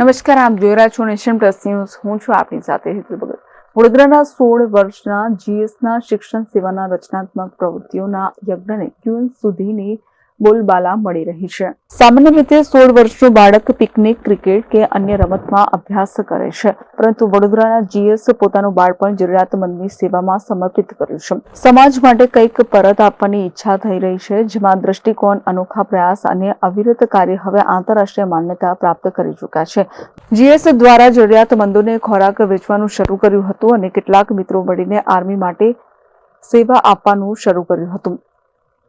નમસ્કાર, આપ જોઈ રહ્યા છો નેશન પ્લસ ન્યૂઝ. હું છું આપની સાથે હેતુ ભગત. વડોદરાના સોળ વર્ષના જીએસના શિક્ષણ સેવાના રચનાત્મક પ્રવૃત્તિઓના યજ્ઞને ક્યુન સુધીની બોલબાલા મળી રહી છે. સામાન્ય રીતે સોળ વર્ષનું બાળક પિકનિક, ક્રિકેટ કે અન્ય રમતમાં અભ્યાસ કરે છે. પરંતુ વડોદરાના જીએસ પોતાનું બાળપણ જરૂરિયાતમંદની સેવામાં સમર્પિત કર્યું છે. સમાજ માટે કંઈક પરત આપવાની ઈચ્છા થઈ રહી છે, જેમાં દ્રષ્ટિકોણ અનોખા પ્રયાસ અને અવિરત કાર્ય હવે આંતરરાષ્ટ્રીય માન્યતા પ્રાપ્ત કરી ચૂક્યા છે. જીએસ દ્વારા જરૂરિયાતમંદોને ખોરાક વેચવાનું શરૂ કર્યું હતું અને કેટલાક મિત્રો મળીને આર્મી માટે સેવા આપવાનું શરૂ કર્યું હતું.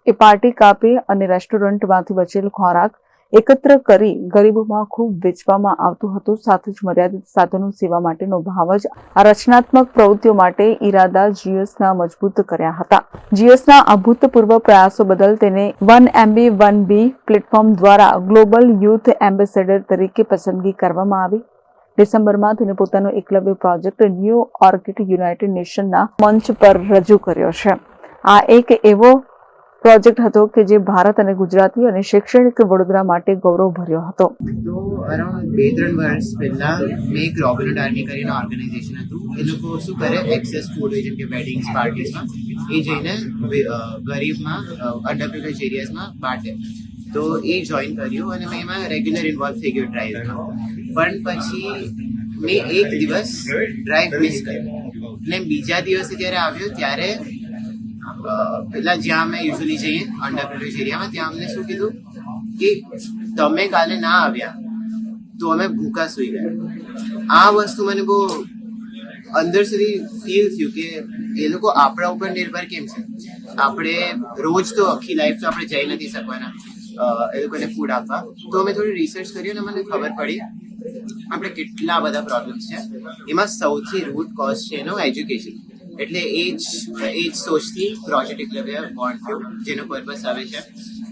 એ પાર્ટી કાપે અને રેસ્ટોરન્ટમાંથી બચેલ ખોરાક એકત્ર કરી ગરીબોમાં ખૂબ વેચવામાં આવતું હતું, સાથે જ મર્યાદિત સાધનો સેવા માટેનો ભાવ જ આ રચનાત્મક પ્રવૃત્તિઓ માટે ઈરાદા જીએસના મજબૂત કર્યા હતા. જીએસના અભૂતપૂર્વ પ્રયાસો બદલ તેને one MB one B platform દ્વારા ગ્લોબલ યુથ એમ્બેસેડર તરીકે પસંદગી કરવામાં આવી. ડિસેમ્બરમાં તેને પોતાનો Eklavya project new orchid united નેશનના મંચ પર રજૂ કર્યો છે. આ એક એવો પ્રોજેક્ટ હતો કે જે ભારત અને ગુજરાતી અને શૈક્ષણિક વડોદરા માટે ગૌરવ ભર્યો હતો. તો અરાઉન્ડ બે ત્રણ વર્ષ પહેલા મેં એક રોબિનટ આર્મી કરીને ઓર્ગેનાઇઝેશન હતું. એ લોકો શું કરે? એક્સેસ ફૂડ જેમ કે વેડિંગ્સ પાર્ટીઝમાં એ જઈને ગરીબમાં અંડર પ્રિવિલેજ એરિયાઝમાં બાંટે. તો એ જોઈન કર્યું અને મેં એમાં રેગ્યુલર ઇન્વોલ્વ થઈ ગયો ડ્રાઈવમાં પણ પછી મેં એક દિવસ ડ્રાઈવ મિસ કર્યો. ને બીજા દિવસે જ્યારે આવ્યો, ત્યારે પેલા જ્યાં અમે યુઝલી જઈએ અંડરપ્રિવિલેજ એરિયામાં, ત્યાં અમને શું કીધું કે તમે કાલે ના આવ્યા તો અમે ભૂખા સુઈ ગયા. આ વસ્તુ મને બહુ અંદર સુધી ફીલ થયું કે એ લોકો આપણા ઉપર નિર્ભર કેમ છે? આપણે રોજ તો આખી લાઈફ તો આપણે જઈ નથી શકવાના એ લોકોને ફૂડ આપવા. તો અમે થોડી રિસર્ચ કરી અને મને ખબર પડી, આપણે કેટલા બધા પ્રોબ્લેમ્સ છે. એમાં સૌથી રૂટ કોઝ છે એનો એજ્યુકેશન એટલે એ જ એ જ સોચથી પ્રોજેક્ટ એકલવ્ય બોન્ડ થયો જેનો પર્પઝ આવે છે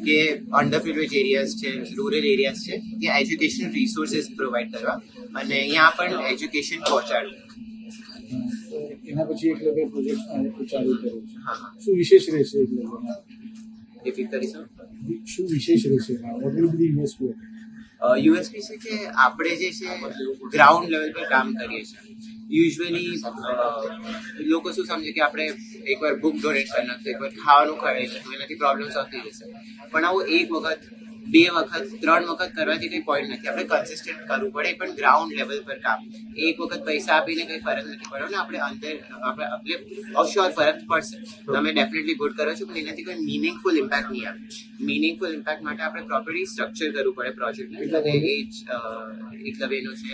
કે અંડર પ્રિવિલેજ એરિયાઝ છે રૂરલ એરિયાઝ છે ત્યાં એજ્યુકેશનલ રિસોર્સિસ પ્રોવાઈડ કરવા અને અહીંયા પણ એજ્યુકેશન પહોંચાડવું. એના પછી એકલવ્ય પ્રોજેક્ટ ચાલુ કર્યો છે. શું વિશેષ રહેશે એકલવ્યમાં શું વિશેષ રહેશે? એમાં વોટ વિલ બી યુએસપી છે કે આપણે જે છે ગ્રાઉન્ડ લેવલ પર કામ કરીએ છીએ? યુઝ્યુઅલી લોકો શું સમજે કે આપણે એકવાર બુક ડોનેટ કરી નાખશું એકવાર ખાવાનું ખાઈ લઈશું એનાથી પ્રોબ્લેમ આવતી જશે પણ આવું એક વખત બે વખત ત્રણ વખત કરવાથી કંઈ પોઈન્ટ નથી. આપણે કન્સિસ્ટન્ટ કરવું પડે પણ ગ્રાઉન્ડ લેવલ પર કામ. એક વખત પૈસા આપીને કંઈ ફરક નથી પડ્યો ને આપણે અંદર આપણે આપણે અશ્યોર ફરક પડશે. તમે ડેફિનેટલી ગુડ કરો છો પણ એનાથી કોઈ મિનિંગફુલ ઇમ્પેક્ટ નહીં આવે. મિનિંગફુલ ઇમ્પેક્ટ માટે આપણે પ્રોપરલી સ્ટ્રક્ચર કરવું પડે પ્રોજેક્ટને એટલે એ જ અ, એનું છે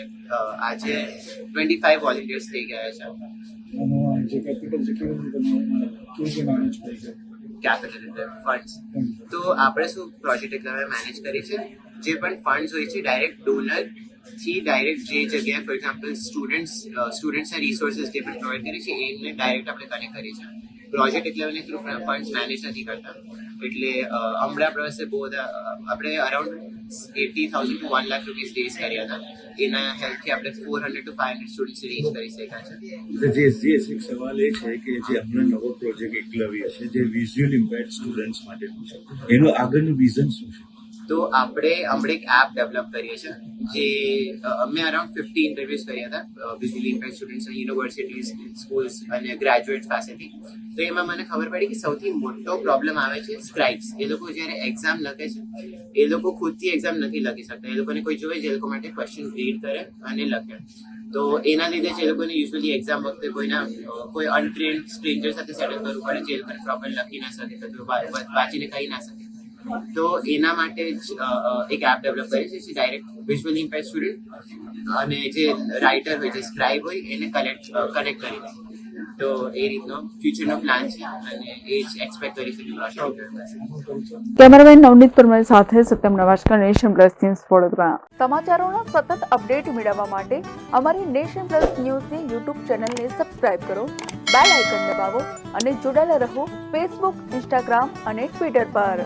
આજે ટ્વેન્ટી ફાઈવ વોલેન્ટિયર્સ થઈ ગયા છે. જે કેપિટલ સિક્યુરિટી કેવી રીતે મેનેજ કરી છે કેપિટલ ફંડ તો આપણે શું પ્રોજેક્ટ એકલવ્ય મેનેજ કરીએ છીએ? જે પણ ફંડ્સ હોય છે ડાયરેક્ટ ડોનરથી ડાયરેક્ટ જે જગ્યાએ ફોર એક્ઝામ્પલ સ્ટુડન્ટ્સ સ્ટુડન્ટ્સના રિસોર્સિસ જે પણ પ્રોવાઈડ કરીએ છીએ એને ડાયરેક્ટ આપણે કનેક્ટ કરીએ છીએ. પ્રોજેક્ટ એકલવ્યને થ્રુ ફંડ્સ મેનેજ નથી કરતા. એટલે હમણાં પ્રવાસે બહુ બધા આપણે around eighty thousand to one lakh rupees raise કર્યા હતા. એના હેલ્પથી આપણે four hundred to five hundred students raise કરી શક્યા છે. જે જે એક સવાલ એ છે કે જે હમણાં નવો પ્રોજેક્ટ એકલવ્ય છે, જે વિઝ્યુઅલ ઇમ્પેક્ટ સ્ટુડન્ટ્સ માટેનું છે, એનું આગળનું વિઝન શું છે? તો આપણે હમણાં એક એપ ડેવલપ કરીએ છીએ, જે અમે અરાઉન્ડ ફિફ્ટી ઇન્ટરવ્યુઝ કર્યા હતા visually impact students universities schools અને ગ્રેજ્યુએટ્સ પાસેથી. તો એમાં મને ખબર પડી કે સૌથી મોટો પ્રોબ્લેમ આવે છે સ્ક્રાઇબ્સ એ લોકો જ્યારે એક્ઝામ લખે છે, એ લોકો ખુદથી એક્ઝામ નથી લખી શકતા. એ લોકોને કોઈ જોઈએ જે લોકો માટે ક્વેશ્ચન રીડ કરે અને લખે. તો એના લીધે જે લોકોને યુઝ્યુઅલી એક્ઝામ વખતે કોઈના કોઈ અનટ્રેન્ડ સ્ટ્રેન્જર સાથે સેટલ કરવું પડે, જે લોકોને પ્રોપર લખી ના શકે વાંચીને કહી ના શકે. તો એના માટે જ એક એપ ડેવલપ કરી છે જે ડાયરેક્ટ વિઝ્યુઅલી ઇમ્પેક્ટ સ્ટુડન્ટ અને જે રાઇટર હોય જે સ્ક્રાઇબ હોય એને કનેક્ટ કનેક્ટ કરી દે. તો એ રીતનો ફ્યુચરનો પ્લાન છે અને એ જ એક્સપેક્ટ કરી છે. કેમેરામેન નવનીત પરમાર સાથે Satyam Navajkar nation plus news Vadodara. સમાચારોના સતત અપડેટ મેળવવા માટે અમારી નેશન પ્લસ ન્યૂઝની યુટ્યુબ ચેનલને સબસ્ક્રાઇબ કરો બેલ આઇકન દબાવો અને જોડાયેલા રહો ફેસબુક ઇન્સ્ટાગ્રામ અને ટ્વિટર પર.